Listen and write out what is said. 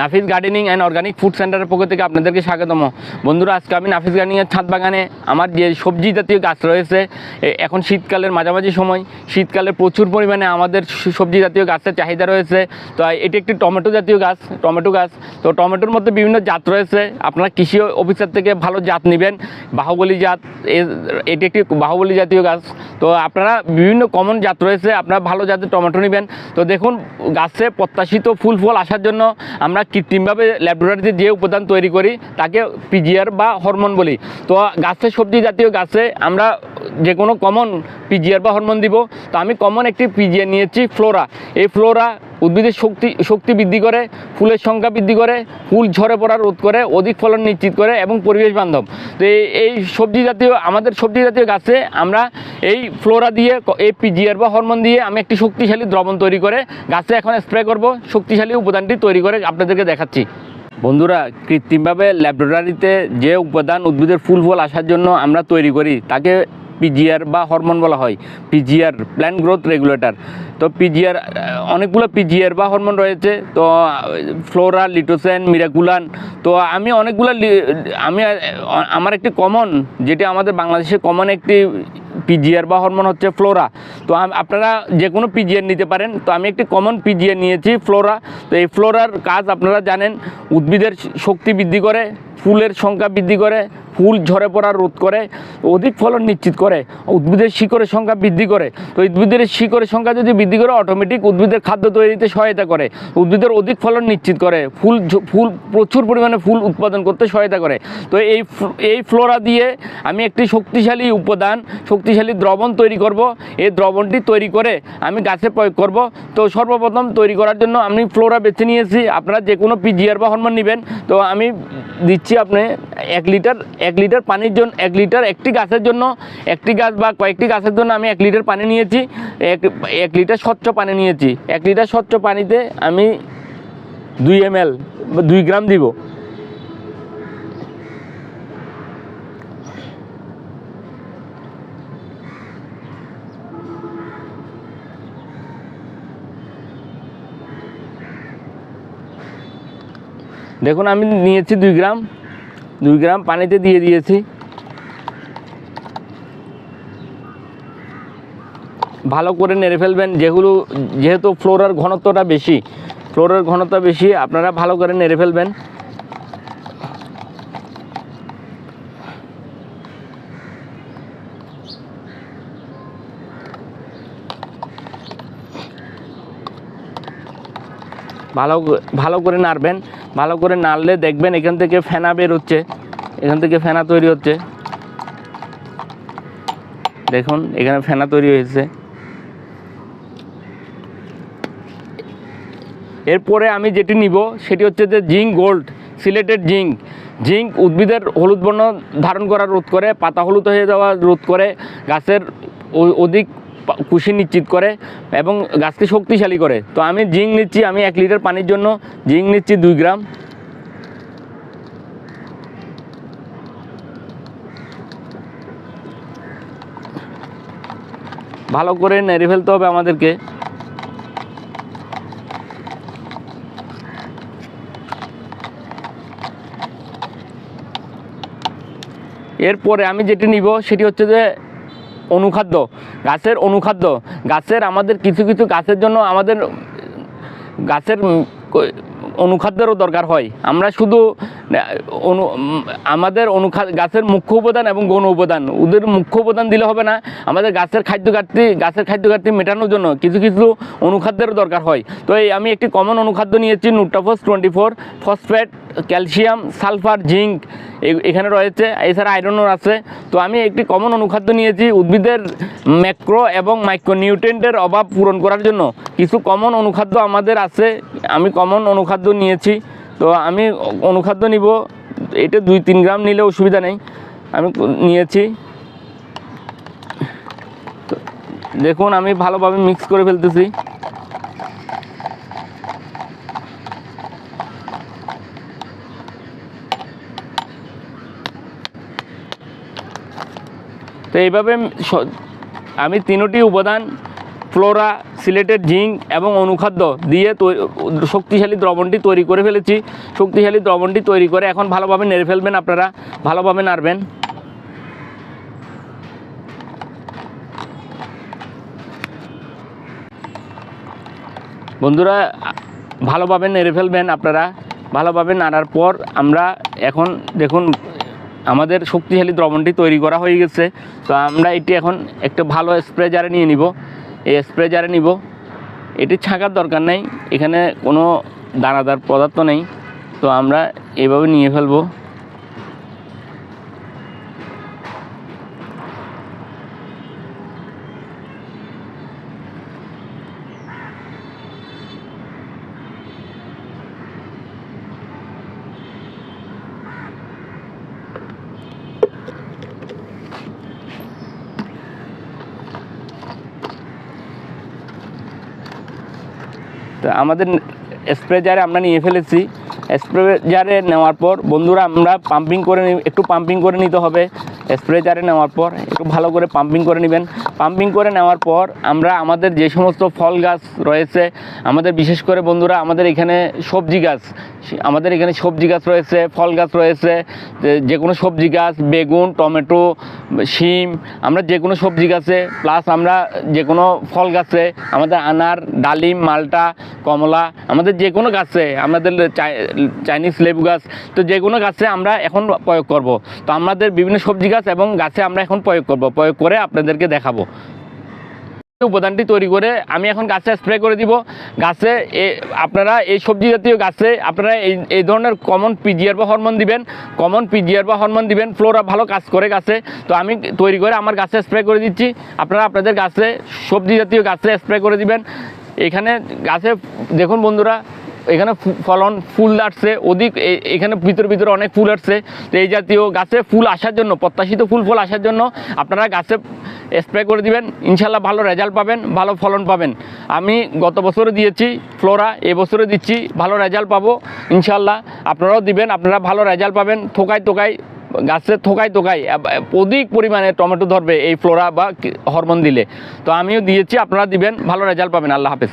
Nafis gardening and organic food সেন্টারের পক্ষ থেকে আপনাদেরকে স্বাগতম। বন্ধুরা, আজকে আমি নাফিস গার্ডেনিংয়ের ছাদ বাগানে আমার যে সবজি জাতীয় গাছ রয়েছে এখন শীতকালের মাঝামাঝি সময়, শীতকালে প্রচুর পরিমাণে আমাদের সবজি জাতীয় গাছের চাহিদা রয়েছে। তো এটি একটি টমেটো জাতীয় গাছ, টমেটো গাছ। তো, টমেটোর মধ্যে বিভিন্ন জাত রয়েছে। আপনারা কৃষি অফিসার থেকে ভালো জাত নেবেন। বাহুবলী জাত এটি একটি বাহুবলী জাতীয় গাছ। তো, আপনারা বিভিন্ন কমন জাত রয়েছে, আপনারা ভালো জাতের টমেটো নেবেন। তো, দেখুন, গাছে প্রত্যাশিত ফুল ফল আসার জন্য আমরা কৃত্রিমভাবে ল্যাবরেটরিতে যে উপাদান তৈরি করি, তাকে পিজিআর বা হরমোন বলি। তো গাছে সবজি জাতীয় গাছে আমরা যে কোনো কমন পিজিআর বা হরমোন দিব। তো আমি কমন একটি পিজিআর নিয়েছি ফ্লোরা এই ফ্লোরা উদ্ভিদের শক্তি শক্তি বৃদ্ধি করে, ফুলের সংখ্যা বৃদ্ধি করে, ফুল ঝরে পড়া রোধ করে, অধিক ফলন নিশ্চিত করে এবং পরিবেশ বান্ধব। তো এই সবজি জাতীয়, আমাদের সবজি জাতীয় গাছে আমরা এই ফ্লোরা দিয়ে, এই পিজিআর বা হরমোন দিয়ে আমি একটি শক্তিশালী দ্রবণ তৈরি করে গাছে এখন স্প্রে করব। শক্তিশালী উপাদানটি তৈরি করে আপনাদেরকে দেখাচ্ছি। বন্ধুরা, কৃত্রিমভাবে ল্যাবরেটরিতে যে উপাদান উদ্ভিদের ফুল ফল আসার জন্য আমরা তৈরি করি, তাকে পিজিআর বা হরমোন বলা হয় পিজিআর প্ল্যান্ট গ্রোথ রেগুলেটর তো পিজিআর অনেকগুলো পিজিআর বা হরমোন রয়েছে, তো ফ্লোরা লিটোসেন মিরাকুলান তো আমি অনেকগুলো আমি, আমার একটি কমন যেটি আমাদের বাংলাদেশে কমন একটি পিজিআর বা হরমোন হচ্ছে ফ্লোরা তো আপনারা যে কোনো পিজিআর নিতে পারেন। তো আমি একটি কমন পিজিআর নিয়েছি ফ্লোরা তো এই ফ্লোরার কাজ আপনারা জানেন, উদ্ভিদের শক্তি বৃদ্ধি করে, ফুলের সংখ্যা বৃদ্ধি করে, ফুল ঝরে পড়া রোধ করে, অধিক ফলন নিশ্চিত করে, উদ্ভিদের শিকড়ের সংখ্যা বৃদ্ধি করে। তো উদ্ভিদের শিকড়ের সংখ্যা যদি বৃদ্ধি করে অটোমেটিক উদ্ভিদের খাদ্য তৈরিতে সহায়তা করে। উদ্ভিদের অধিক ফলন নিশ্চিত করে, ফুল ফুল, প্রচুর পরিমাণে ফুল উৎপাদন করতে সহায়তা করে। তো এই এই ফ্লোরা দিয়ে আমি একটি শক্তিশালী উপাদান শক্তিশালী দ্রবণ তৈরি করব। এই দ্রবণটি তৈরি করে আমি গাছে প্রয়োগ করব। তো সর্বপ্রথম তৈরি করার জন্য আমি ফ্লোরা বেছে নিয়েছি। আপনারা যে কোনো পিজিআর বা হরমোন নেবেন। তো আমি দিচ্ছি আপনি এক লিটার এক লিটার পানির জন্য, এক লিটার একটি গাছের জন্য, একটি গাছ বা কয়েকটি গাছের জন্য আমি এক লিটার পানি নিয়েছি। এক এক লিটার স্বচ্ছ পানি নিয়েছি। এক লিটার স্বচ্ছ পানিতে আমি দুই এম এল, দুই গ্রাম দিব। দেখুন, আমি নিয়েছি দুই গ্রাম। দুই গ্রাম পানিতে দিয়ে দিয়েছি। ভালো করে নেড়ে ফেলবেন। যেগুলো, যেহেতু ফ্লোরার ঘনত্বটা বেশি, ফ্লোরার ঘনত্ব বেশি, আপনারা ভালো করে নেড়ে ফেলবেন। ভালো ভালো করে নাড়বেন। ভালো করে নাড়লে দেখবেন এখান থেকে ফেনা বের হচ্ছে। এখান থেকে ফেনা তৈরি হচ্ছে। দেখুন, এখানে ফেনা তৈরি হয়েছে। এরপরে আমি যেটি নিব, সেটি হচ্ছে যে zinc gold, chelated zinc. Zinc উদ্ভিদের হলুদ বর্ণ ধারণ করা রোধ করে, পাতা হলুদ হয়ে যাওয়া রোধ করে, গাছের অধিক কুশি নিশ্চিত করে এবং গাছকে শক্তিশালী করে। তো আমি জিঙ্ক নিচ্ছি, আমি এক লিটার পানির জন্য জিঙ্ক নিচ্ছি দুই গ্রাম। ভালো করে নেড়ে ফেলতে হবে আমাদেরকে। এরপরে আমি যেটি নিব সেটি হচ্ছে যে অনুখাদ্য। গাছের অনুখাদ্য। গাছের আমাদের কিছু কিছু গাছের জন্য আমাদের গাছের অনুখাদ্যেরও দরকার হয়। আমরা শুধু অনু আমাদের অনুখাদ্য গাছের মুখ্য উপাদান এবং গৌণ উপাদান। ওদের মুখ্য উপাদান দিলে হবে না। আমাদের গাছের খাদ্য ঘাটতি, গাছের খাদ্য ঘাটতি মেটানোর জন্য কিছু কিছু অনুখাদ্যেরও দরকার হয়। তো এই আমি একটি কমন অনুখাদ্য নিয়েছি Nutrafos twenty four phosphate calcium, sulphur, zinc এখানে রয়েছে, এছাড়া আয়রনও আছে। তো আমি একটি কমন অনুখাদ্য নিয়েছি উদ্ভিদের ম্যাক্রো এবং মাইক্রোনিউট্রেন্টের অভাব পূরণ করার জন্য। কিছু কমন অনুখাদ্য আমাদের আছে, আমি কমন অনুখাদ্য নিয়েছি। তো আমি অনুখাদ্য নিব, এটা দুই তিন গ্রাম নিলে অসুবিধা নেই। আমি নিয়েছি। দেখুন, আমি ভালোভাবে মিক্স করে ফেলতেছি। তো এইভাবে আমি তিনোটি উপাদান, ফ্লোরা, সিলেটেড জিঙ্ক এবং অনুখাদ্য দিয়ে শক্তিশালী দ্রবণটি তৈরি করে ফেলেছি। শক্তিশালী দ্রবণটি তৈরি করে এখন ভালোভাবে নেড়ে ফেলবেন আপনারা, ভালোভাবে নাড়বেন। বন্ধুরা, ভালোভাবে নেড়ে ফেলবেন আপনারা। ভালোভাবে নাড়ার পর আমরা এখন দেখুন আমাদের শক্তিশালী দ্রবণটি তৈরি করা হয়ে গেছে। তো আমরা এটি এখন একটা ভালো স্প্রে জারে নিয়ে নিব। এই স্প্রে জারে নিব। এটি ছাঁকার দরকার নেই। এখানে কোনো দানাদার পদার্থ নেই। তো আমরা এভাবে নিয়ে ফেলব। তো আমাদের স্প্রে জারে আমরা নিয়ে ফেলেছি। স্প্রে জারে নেওয়ার পর, বন্ধুরা, আমরা পাম্পিং করে একটু পাম্পিং করে নিতে হবে। স্প্রে জারে নেওয়ার পর, একটু ভালো করে পাম্পিং করে নেবেন। পাম্পিং করে নেওয়ার পর, আমরা আমাদের যে সমস্ত ফল গাছ রয়েছে, আমাদের বিশেষ করে বন্ধুরা, আমাদের এখানে সবজি গাছ আমাদের এখানে সবজি গাছ রয়েছে, ফল গাছ রয়েছে, যে- কোনো সবজি গাছ, বেগুন, টমেটো, শিম, আমরা যে কোনো সবজি গাছে প্লাস আমরা যে কোনো ফল গাছে, আমাদের আনার, ডালিম, মালটা, কমলা, আমাদের যে কোনো গাছে, আমাদের চাইনিজ লেবু গাছ, তো যে কোনো গাছে আমরা এখন প্রয়োগ করব। তো আমাদের বিভিন্ন সবজি গাছ এবং গাছে আমরা এখন প্রয়োগ করব। প্রয়োগ করে আপনাদেরকে দেখাবো। উপাদানটি তৈরি করে আমি এখন গাছে স্প্রে করে দিব। গাছে আপনারা এই সবজি জাতীয় গাছে আপনারা এই এই ধরনের কমন পিজিআর বা হরমোন দিবেন। কমন পিজিআর বা হরমোন দিবেন। ফ্লোরা ভালো কাজ করে গাছে। তো আমি তৈরি করে আমার গাছে স্প্রে করে দিচ্ছি। আপনারা আপনাদের গাছে সবজি জাতীয় গাছে স্প্রে করে দিবেন। এখানে গাছে, দেখুন বন্ধুরা এখানে ফলন, ফুল আসছে। অধিক এখানে ভিতরে ভিতরে অনেক ফুল আসছে। তো এই জাতীয় গাছে ফুল আসার জন্য, প্রত্যাশিত ফুল ফল আসার জন্য আপনারা গাছে স্প্রে করে দিবেন। ইনশাল্লাহ ভালো রেজাল্ট পাবেন, ভালো ফলন পাবেন। আমি গত বছরে দিয়েছি ফ্লোরা এবছরে দিচ্ছি, ভালো রেজাল্ট পাবো। ইনশাল্লাহ আপনারাও দিবেন, আপনারা ভালো রেজাল্ট পাবেন। থোকায় টোকায় গাছের থোকায় আব- অধিক পরিমাণে টমেটো ধরবে এই ফ্লোরা বা হরমোন দিলে। তো আমিও দিয়েছি, আপনারা দিবেন, ভালো রেজাল্ট পাবেন। আল্লাহ হাফেজ।